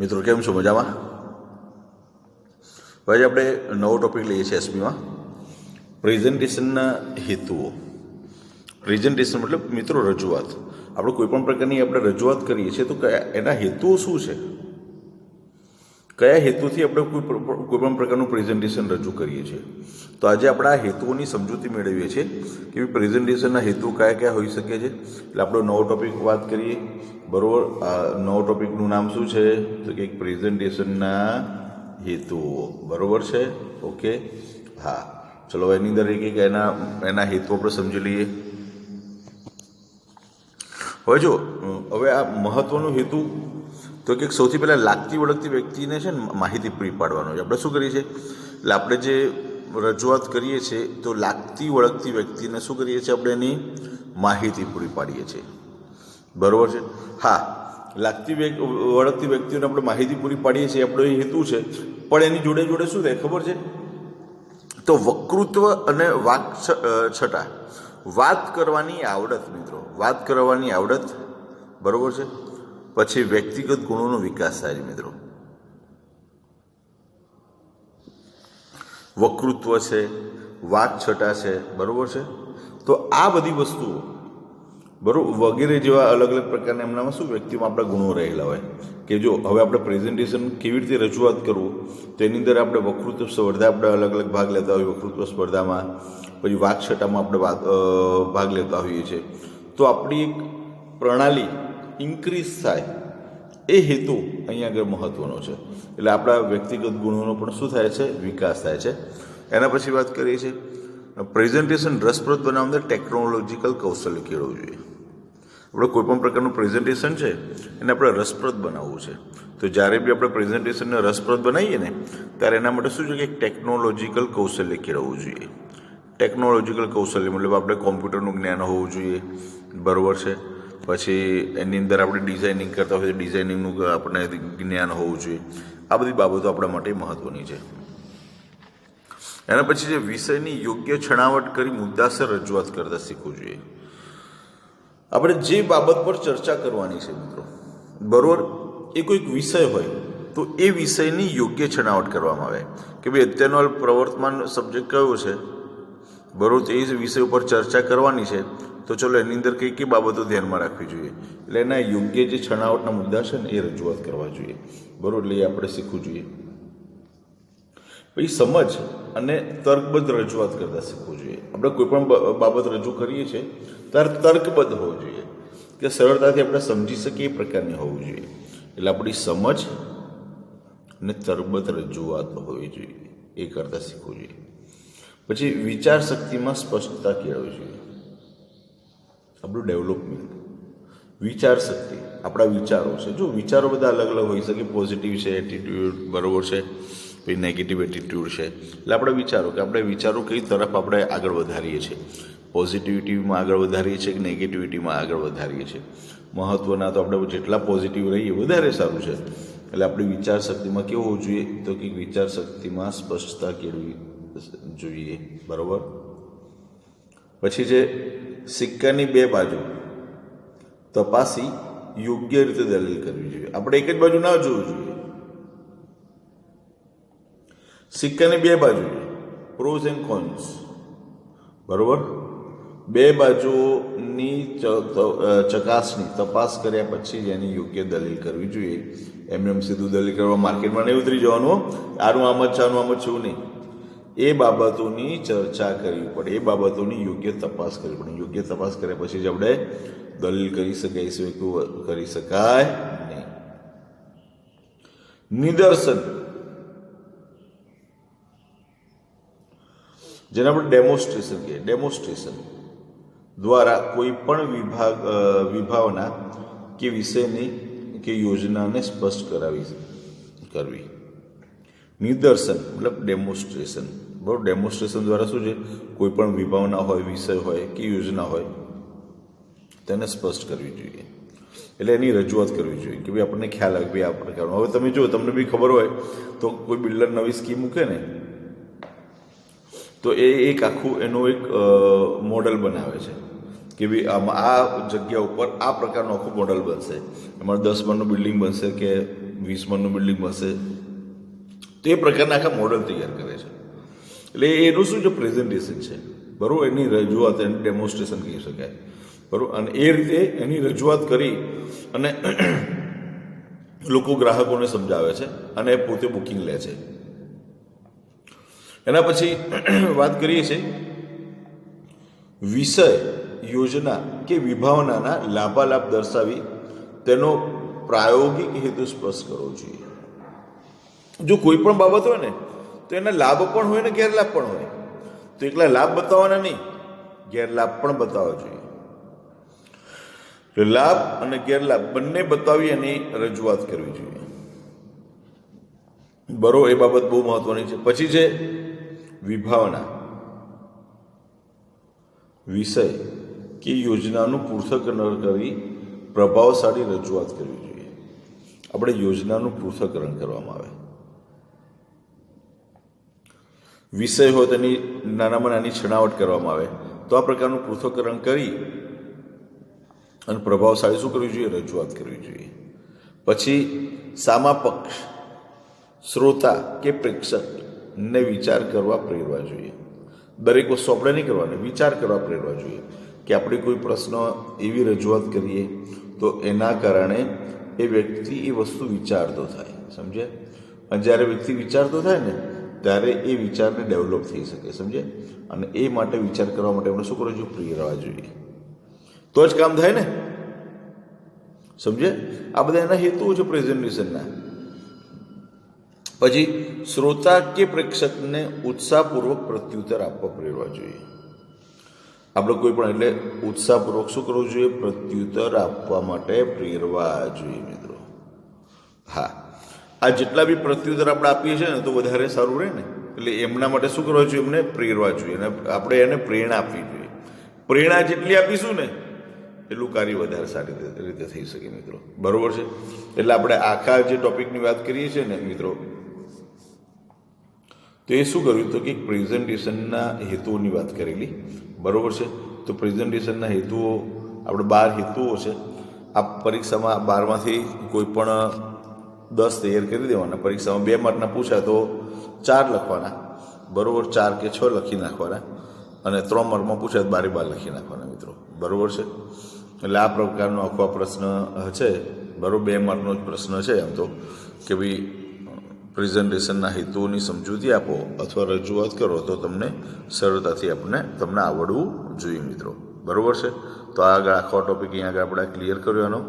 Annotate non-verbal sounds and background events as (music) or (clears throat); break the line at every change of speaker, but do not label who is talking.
મિત્રો, કેમ છો? મજામાં? ભાઈ આપણે નવો ટોપિક લઈએ છીએ એસપીમાં પ્રેઝન્ટેશનના હેતુઓ. પ્રેઝન્ટેશન મતલબ મિત્રો રજૂઆત. આપણે કોઈપણ પ્રકારની આપણે રજૂઆત કરીએ છીએ તો એના હેતુઓ શું છે? કયા હેતુથી આપણે કોઈ પ્ર- કોઈ પણ પ્રકારનું પ્રેઝન્ટેશન રજૂ કરીએ છીએ? તો આજે આપણે આ હેતુઓની સમજૂતી મેળવીએ છીએ કે પ્રેઝન્ટેશનના હેતુ કયા કયા હોઈ શકે છે. એટલે આપણો નવો ટોપિક વાત કરીએ. બરોબર? આ નવો ટોપિકનું નામ શું છે? તો કે પ્રેઝન્ટેશનના હેતુઓ. બરોબર છે? ઓકે? હા. ચલો એની અંદર એક એના એના હેતુ આપણે સમજી લઈએ. હવે જો હવે આ મહત્વનો હેતુ તો કે સૌથી પહેલાં લાગતી વળગતી વ્યક્તિને છે ને માહિતી પૂરી પાડવાનો છે. આપણે શું કરીએ છીએ? એટલે આપણે જે રજૂઆત કરીએ છીએ, તો લાગતી વળગતી વ્યક્તિને શું કરીએ છીએ આપણે એની માહિતી પૂરી પાડીએ છીએ. બરાબર છે? હા, લાગતી વ્યક્તિ વળગતી વ્યક્તિઓને આપણે માહિતી પૂરી પાડીએ છીએ આપણો એ હેતુ છે. પણ એની જોડે જોડે શું થાય ખબર છે? તો વકૃત્વ અને વાક છટા. વાત કરવાની આવડત મિત્રો. વાત કરવાની આવડત. બરાબર છે? પછી વ્યક્તિગત ગુણોનો વિકાસ થાય છે મિત્રો. વકૃત્વ છે, વાત છટા છે, બરાબર છે? તો આ બધી વસ્તુઓ બરોબર વગેરે જેવા અલગ અલગ પ્રકારના એમનામાં શું વ્યક્તિમાં આપણા ગુણો રહેલા હોય? કે જો હવે આપણે પ્રેઝન્ટેશન કેવી રીતે રજૂઆત કરવું? તો એની અંદર આપણે વકૃત્વ સ્પર્ધા આપણે અલગ અલગ ભાગ લેતા હોઈએ વકૃત્વ સ્પર્ધામાં. પછી વાકછટામાં આપણે વાત ભાગ લેતા હોઈએ છીએ. તો આપણી એક પ્રણાલી ઇન્ક્રીઝ થાય. એ હેતુ અહીંયા આગળ મહત્વનો છે. એટલે આપણા વ્યક્તિગત ગુણોનો પણ શું થાય છે? વિકાસ થાય છે. એના પછી વાત કરીએ છીએ. પ્રેઝન્ટેશન રસપ્રદ બનાવવા ટેકનોલોજીકલ કૌશલ્ય કેળવવું જોઈએ. આપણે કોઈપણ પ્રકારનું પ્રેઝન્ટેશન છે, એને આપણે રસપ્રદ બનાવવું છે. તો જ્યારે બી આપણે પ્રેઝન્ટેશનને રસપ્રદ બનાવીએ ને, ત્યારે એના માટે શું છે કે ટેકનોલોજીકલ કૌશલ્ય કેળવવું જોઈએ. ટેકનોલોજીકલ કૌશલ્ય મતલબ આપણે કોમ્પ્યુટરનું જ્ઞાન હોવું જોઈએ. બરોબર છે. પછી એની અંદર આપણે ડિઝાઇનિંગ કરતા હોય ડિઝાઇનિંગનું આપણને જ્ઞાન હોવું જોઈએ. આ બધી બાબતો આપણા માટે મહત્ત્વની છે. એના પછી જે વિષયની યોગ્ય છણાવટ કરી મુદ્દાસર રજૂઆત કરતા શીખવું જોઈએ. આપણે જે બાબત પર ચર્ચા કરવાની છે મિત્રો, બરોબર? એ કોઈક વિષય હોય, તો એ વિષયની યોગ્ય છણાવટ કરવામાં આવે. કે ભાઈ અત્યારનો પ્રવર્તમાન સબ્જેક્ટ કયો છે? બરોબર? એ વિષય ઉપર ચર્ચા કરવાની છે. તો ચલો એની અંદર કઈ કઈ બાબતો ધ્યાનમાં રાખવી જોઈએ? એટલે એના યોગ્ય જે છણાવટના મુદ્દા છે ને એ રજૂઆત કરવા જોઈએ. બરોબર? એટલે એ આપણે શીખવું જોઈએ. પછી સમજ અને તર્કબદ્ધ રજૂઆત કરતા શીખવું જોઈએ. આપણે કોઈ પણ બાબત રજૂ કરીએ છીએ ત્યારે તર્કબદ્ધ હોવું જોઈએ. કે સરળતાથી આપણે સમજી શકીએ એ પ્રકારની હોવું જોઈએ. એટલે આપણી સમજ અને તર્કબદ્ધ રજૂઆત હોવી જોઈએ. એ કરતાં શીખવું જોઈએ. પછી વિચાર શક્તિમાં સ્પષ્ટતા કેળવવી જોઈએ. આપણું ડેવલપમેન્ટ વિચાર શક્તિ. આપણા વિચારો છે. જો વિચારો બધા અલગ અલગ હોઈ શકે. પોઝિટિવ છે એટીટ્યુડ બરોબર છે, પછી નેગેટિવ એટીટ્યુડ છે. એટલે આપણે વિચારો કે આપણે વિચારો કઈ તરફ આપણે આગળ વધારીએ છીએ? પોઝિટિવિટીમાં આગળ વધારીએ છીએ કે નેગેટિવિટીમાં આગળ વધારીએ છીએ? મહત્ત્વના તો આપણે જેટલા પોઝિટિવ રહીએ, વધારે સારું છે. એટલે આપણી વિચાર શક્તિમાં કેવું હોવું જોઈએ? તો કે વિચાર શક્તિમાં સ્પષ્ટતા કેળવી જોઈએ. બરોબર? પછી જે સિક્કાની બે બાજુ. તપાસી યોગ્ય રીતે દલીલ કરવી જોઈએ. આપણે એક જ બાજુ ના જોવું જોઈએ. સિક્કાની બે બાજુ પ્રોઝ એન્ડ કોન્સ બરોબર? બે બાજુની ચકાસણી, તપાસ કર્યા પછી એની યોગ્ય દલીલ કરવી જોઈએ. એમ એમ સીધું દલીલ કરવા માર્કેટમાં નહીં ઉતરી જવાનું આનું આમ જ છે, આનું આમ જ છે, એવું નહીં. એ બાબતોની ચર્ચા કરવી પડે. એ બાબતોની યોગ્ય તપાસ કરવી પડે. યોગ્ય તપાસ કર્યા પછી જ આપણે દલીલ કરી શકાય છે કરી શકાય નહીં. નિદર્શન. જેને આપણે ડેમોન્સ્ટ્રેશન કહીએ. ડેમોન્સ્ટ્રેશન દ્વારા કોઈ પણ વિભાગ વિભાવના કે વિષયની, કે યોજનાને સ્પષ્ટ કરાવી, કરવી. નિદર્શન, મતલબ ડેમોન્સ્ટ્રેશન બરાબર? ડેમોન્સ્ટ્રેશન દ્વારા શું છે? કોઈ પણ વિભાવના હોય, વિષય હોય કે યોજના હોય, તેને સ્પષ્ટ કરવી જોઈએ. એટલે એની રજૂઆત કરવી જોઈએ કે ભાઈ આપણને ખ્યાલ આવે ભાઈ આ પ્રકારનું. હવે તમે જો તમને બી ખબર હોય તો કોઈ બિલ્ડર નવી સ્કીમ મૂકે ને, તો એ એક આખું એનું એક મોડલ બનાવે છે કે ભાઈ આમાં આ જગ્યા ઉપર આ પ્રકારનું આખું મોડલ બનશે. એમાં દસ મણનું બિલ્ડિંગ બનશે કે વીસ મણનું બિલ્ડિંગ હશે તે પ્રકારના આખા મોડલ તૈયાર કરે છે. એટલે એનું શું છે? પ્રેઝન્ટેશન છે. બરાબર? એની રજૂઆત એનું ડેમોન્સ્ટ્રેશન કહી શકાય. બરાબર? અને એ રીતે એની રજૂઆત કરી અને (clears throat) લોકો ગ્રાહકોને સમજાવે છે અને પોતે બુકિંગ લે છે. એના પછી (clears throat) વાત કરીએ છીએ વિષય યોજના કે વિભાવનાના લાભાલાભ દર્શાવી તેનો પ્રાયોગિક હેતુ સ્પષ્ટ કરવો જોઈએ. જો કોઈ પણ બાબત હોય ને તો એના લાભ પણ હોય ને ગેરલાભ પણ હોય. તો એકલા લાભ બતાવવાના નહીં, ગેરલાભ પણ બતાવવા જોઈએ. લાભ અને ગેરલાભ બંને બતાવી એની રજૂઆત કરવી જોઈએ. બરો એ બાબત બહુ મહત્વની છે. પછી છે વિભાવના. વિષય કે યોજનાનું પૃથ્થકરણ કરી પ્રભાવશાળી રજૂઆત કરવી જોઈએ. આપણે યોજનાનું પૃથ્થકરણ કરવામાં આવે. વિષય હોય તેની નાનામાં નાની છણાવટ કરવામાં આવે, તો આ પ્રકારનું પૃથ્થકરણ કરી અને પ્રભાવશાળી શું કરવી જોઈએ? રજૂઆત કરવી જોઈએ. પછી સામા પક્ષ, શ્રોતા કે પ્રેક્ષકને વિચાર કરવા પ્રેરવા જોઈએ. દરેક વસ્તુ આપણે નહીં કરવાને, વિચાર કરવા પ્રેરવા જોઈએ કે આપણે કોઈ પ્રશ્ન એવી રજૂઆત કરીએ તો એના કારણે એ વ્યક્તિ એ વસ્તુ વિચારતો થાય. સમજે અને જ્યારે વ્યક્તિ વિચારતો થાય ને ત્યારે એ વિચારને ડેવલપ થઈ શકે સમજે અને એ માટે વિચાર કરવા માટે આપણે શું કરવું જોઈએ પ્રેરવા જોઈએ. તો જ કામ થાય ને? સમજે આ બધા એના હેતુઓ છે પ્રેઝન્ટેશનના. પછી શ્રોતા કે પ્રેક્ષકને ઉત્સાહપૂર્વક પ્રત્યુત્તર આપવા પ્રેરવા જોઈએ. આપણે કોઈ પણ એટલે ઉત્સાહપૂર્વક શું કરવું જોઈએ? પ્રત્યુત્તર આપવા માટે પ્રેરવા જોઈએ મિત્રો. હા. આ જેટલા બી પ્રત્યુત્તર આપણે આપીએ છીએ ને તો વધારે સારું રહે ને. એટલે એમના માટે શું કરવા જોઈએ? એમને પ્રેરવા જોઈએ અને આપણે એને પ્રેરણા આપવી જોઈએ. પ્રેરણા જેટલી આપીશું ને, એટલું કાર્ય વધારે સારી રીતે- થઈ શકે મિત્રો. બરાબર છે? એટલે આપણે આખા જે ટોપિકની વાત કરીએ છીએ ને મિત્રો, તો એ શું કર્યું તો કે પ્રેઝન્ટેશનના હેતુઓની વાત કરેલી. બરોબર છે? તો પ્રેઝન્ટેશનના હેતુઓ, આપણે બાર હેતુઓ છે. આ પરીક્ષામાં બારમાંથી કોઈ પણ દસ તૈયાર કરી દેવાના પરીક્ષામાં બે માર્કના પૂછાય તો ચાર લખવાના. બરાબર ચાર કે છ લખી નાખવાના. અને ત્રણ માર્કમાં પૂછાય તો બારે બાર લખી નાખવાના મિત્રો. બરાબર છે? એટલે આ પ્રકારનો આખો પ્રશ્ન છે. બરાબર, બે માર્કનો જ પ્રશ્ન છે આમ તો. કે ભાઈ, પ્રેઝન્ટેશનના હેતુઓની સમજૂતી આપો અથવા રજૂઆત કરો તો તમને સરળતાથી આપણે તમને આવડવું જોઈએ મિત્રો. બરાબર છે? તો આગળ આખો ટોપિક અહીંયા આગળ આપણે ક્લિયર કર્યો એનો.